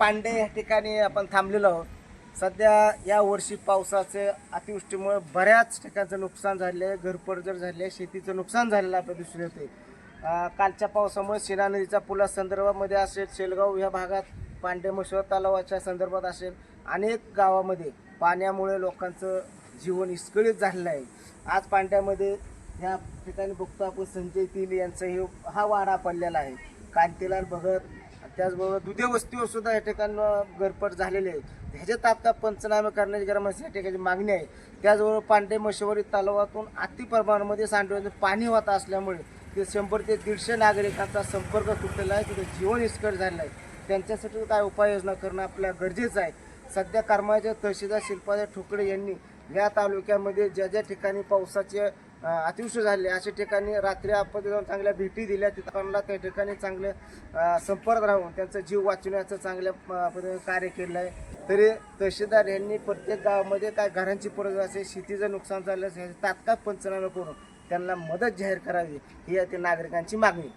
पांडे या ठिकाणी आपण थांबलेलो आहोत. सध्या या वर्षी पावसाचे अतिवृष्टीमुळे बऱ्याच ठिकाणचं नुकसान झाले आहे घरपडझड झाले आहे शेतीचं नुकसान झालेलं आपल्या दिसून येते कालच्या पावसामुळे शिना नदीच्या पुला संदर्भामध्ये असेल शेलगाव या भागात पांडे मश्वर तलावाच्या संदर्भात असेल अनेक गावामध्ये पाण्यामुळे लोकांचं जीवन विस्कळीत झालेलं आहे. आज पांड्यामध्ये ह्या ठिकाणी बघतो आपण संजय तिल यांचं हे हा वाडा पडलेला आहे. कांतीलाल भगत त्याचबरोबर दुधे वस्तीवर सुद्धा या ठिकाणी गरपट झालेले आहेत. ह्याच्या तात्काळ पंचनामे करण्याची गरज म्हणजे या ठिकाणी मागणी आहे. त्याचबरोबर पांडे मशवरी तलावातून अति प्रमाणामध्ये सांडव्याचं पाणी वाहत असल्यामुळे ते शंभर ते दीडशे नागरिकांचा संपर्क तुटलेला आहे. तिथे जीवन इस्कट झालेलं आहे. त्यांच्यासाठी काय उपाययोजना करणं आपल्या गरजेचं आहे. सध्या कर्माच्या तहसीलदार शिल्पाच्या ठोकळे यांनी या तालुक्यामध्ये ज्या ज्या ठिकाणी पावसाचे अतिवृष्टी झाले. अशा ठिकाणी रात्री आपत्ती जाऊन चांगल्या भेटी दिल्या. तिथं त्या ठिकाणी चांगले संपर्क राहून त्यांचा जीव वाचवण्याचं चांगल्या पद्धतीने कार्य केलं आहे. तरी तहसीलदार यांनी प्रत्येक गावामध्ये काय घरांची परत असेल शेतीचं नुकसान झालं असेल तात्काळ पंचनामे करून त्यांना मदत जाहीर करावी ही या नागरिकांची मागणी.